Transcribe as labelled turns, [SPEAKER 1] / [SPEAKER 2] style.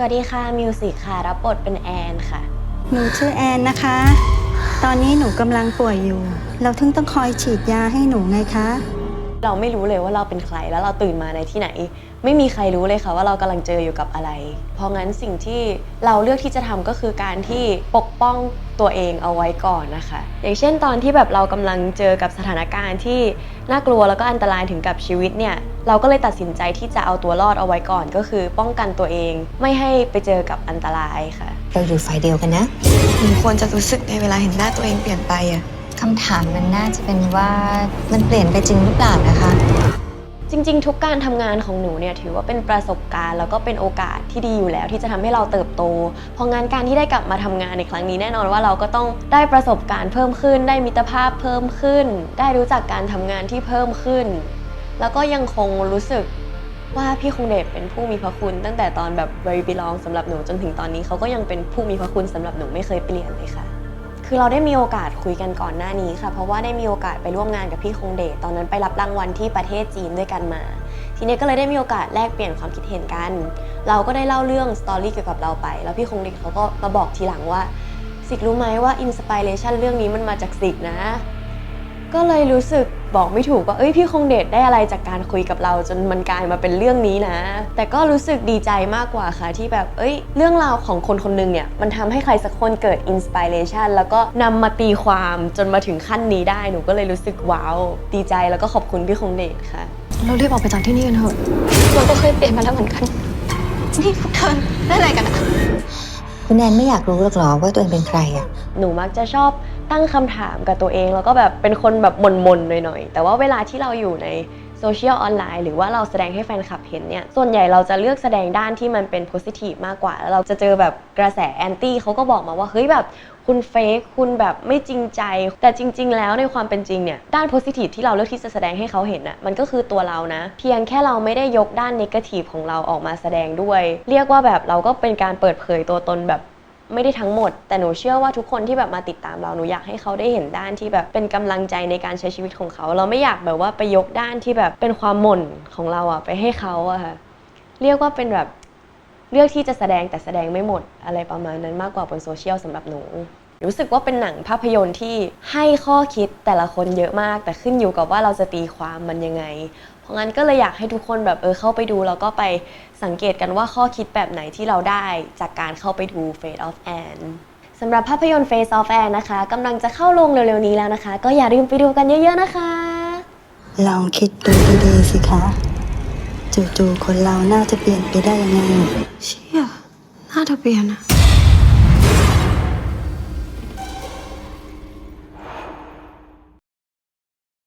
[SPEAKER 1] สวัสดีค่ะ มิวสิกค่ะ รับบทเป็นแอนค่ะ
[SPEAKER 2] หนูชื่อแอนนะคะ ตอนนี้หนูกำลังป่วยอยู่ เราถึงต้องคอยฉีดยาให้หนูไงคะ
[SPEAKER 1] เราไม่รู้เลยว่าเราเป็นใครแล้วเราตื่นมาในที่ไหน ไม่มีใครรู้เลยค่ะว่าเรากำลังเจออยู่กับอะไร เพราะงั้นสิ่งที่เราเลือกที่จะทำก็คือการที่ปกป้องตัวเองเอาไว้ก่อนนะคะ อย่างเช่นตอนที่แบบเรากำลังเจอกับสถานการณ์ที่น่ากลัวแล้วก็อันตรายถึงกับชีวิตเนี่ยเราก็เลยตัดสินใจที่จะเอาตัวรอดเอาไว้ก่อน ก็คือป้องกันตัวเองไม่ให้ไปเจอกับอันตรายค่ะ
[SPEAKER 3] เราอยู่ฝ่ายเดียวกันนะ
[SPEAKER 4] หนูควรจะรู้สึกในเวลาเห็นหน้าตัวเองเปลี่ยนไปอะ
[SPEAKER 3] คำถามมันน่าจะเป็นว่ามันเปลี่ยนไปจริงหรือเปล่านะคะ
[SPEAKER 1] จริง ๆ ทุกการทำงานของหนูเนี่ยถือว่าเป็นประสบการณ์แล้วก็เป็นโอกาสที่ดีอยู่แล้ว ที่จะทำให้เราเติบโต เพราะงานการที่ได้กลับมาทำงานในครั้งนี้แน่นอนว่าเราก็ต้องได้ประสบการณ์เพิ่มขึ้น ได้มิตรภาพเพิ่มขึ้น ได้รู้จักการทำงานที่เพิ่มขึ้น แล้วก็ยังคงรู้สึกว่าพี่คงเดชเป็นผู้มีพระคุณ ตั้งแต่ตอนแบบ very belong สำหรับหนูจนถึงตอนนี้เขาก็ยังเป็นผู้มีพระคุณสำหรับหนูไม่เคยเปลี่ยนเลยค่ะ คือเราได้มีโอกาสคุยกันก่อนหน้านี้ค่ะ เพราะว่าได้มีโอกาสไปร่วมงานกับพี่คงเดชตอนนั้นไปรับรางวัลที่ประเทศจีนด้วยกันมา ทีนี้ก็เลยได้มีโอกาสแลกเปลี่ยนความคิดเห็นกัน เราก็ได้เล่าเรื่องสตอรี่เกี่ยวกับเราไป แล้วพี่คงเดชเขาก็มาบอกทีหลังว่าสิกรู้ไหมว่าอินสปิเรชันเรื่องนี้มันมาจากสิกนะ ก็เลยรู้สึก บอกไม่ถูกว่าเอ้ยพี่คงเดชได้อะไรจากการคุยกับเราจนมันกลายมาเป็นเรื่องนี้นะ แต่ก็รู้สึกดีใจมากกว่าค่ะที่แบบเอ้ย เรื่องราวของคนคนหนึงเนี่ยมันทำให้ใครสักคนเกิดอินสปิเรชันแล้วก็นำมาตีความจนมาถึงขั้นนี้ได้หนูก็เลยรู้สึกว้าวดีใจแล้วก็ขอบคุณพี่คงเดชค่ะ
[SPEAKER 4] เรารีบออกไปจากที่นี่กันเถอะเราก็เคยเปลี่ยนมาแล้วเหมือนกันนี่พวกเธอได้อะไรกันอะ
[SPEAKER 3] คุณแอนไม่อยากรู้หรอกเหรอว่าตัวเองเป็นใครอะ
[SPEAKER 1] หนูมักจะชอบตั้งคำถามกับตัวเอง แล้วก็แบบเป็นคนแบบมนๆหน่อยๆ แต่ว่าเวลาที่เราอยู่ใน โซเชียลออนไลน์หรือว่าเราแสดงให้แฟนคลับเห็นเนี่ย ส่วนใหญ่เราจะเลือกแสดงด้านที่มันเป็นโพสิทีฟมากกว่า แล้วเราจะเจอแบบกระแสแอนตี้เขาก็บอกมาว่าเฮ้ยแบบคุณเฟกคุณแบบไม่จริงใจ แต่จริง ๆ แล้วในความเป็นจริงเนี่ยด้านโพสิทีฟที่เราเลือกที่จะแสดงให้เขาเห็นน่ะมันก็คือตัวเรานะ เพียงแค่เราไม่ได้ยกด้านนกาทีฟของเราออกมาแสดงด้วย เรียกว่าแบบเราก็เป็นการเปิดเผยตัวตนแบบ ไม่ได้ทั้งหมด แต่หนูเชื่อว่าทุกคนที่แบบมาติดตามเราหนูอยากให้เขาได้เห็นด้านที่แบบเป็นกำลังใจในการใช้ชีวิตของเขา เราไม่อยากแบบว่าไปยกด้านที่แบบเป็นความหม่นของเราอะไปให้เขาอะค่ะเรียกว่าเป็นแบบเลือกที่จะแสดงแต่แสดงไม่หมดอะไรประมาณนั้นมากกว่าบนโซเชียลสำหรับหนู รู้สึกว่าเป็นหนังภาพยนตร์ที่ให้ข้อคิดแต่ละคนเยอะมาก แต่ขึ้นอยู่กับว่าเราจะตีความมันยังไง เพราะงั้นก็เลยอยากให้ทุกคนแบบเออเข้าไปดูแล้วก็ไปสังเกตกันว่าข้อคิดแบบไหนที่เราได้จากการเข้าไปดู Fate of Anne สำหรับภาพยนตร์ Face of Anne นะคะกำลังจะเข้าโรงเร็วๆนี้แล้วนะคะ ก็อย่าลืมไปดูกันเยอะๆนะคะ
[SPEAKER 2] ลองคิดดูดีๆสิคะจู่ๆคนเราน่าจะเปลี่ยนไปได้ยังไง
[SPEAKER 4] เชี่ยหน้าเธอเปลี่ยนอะ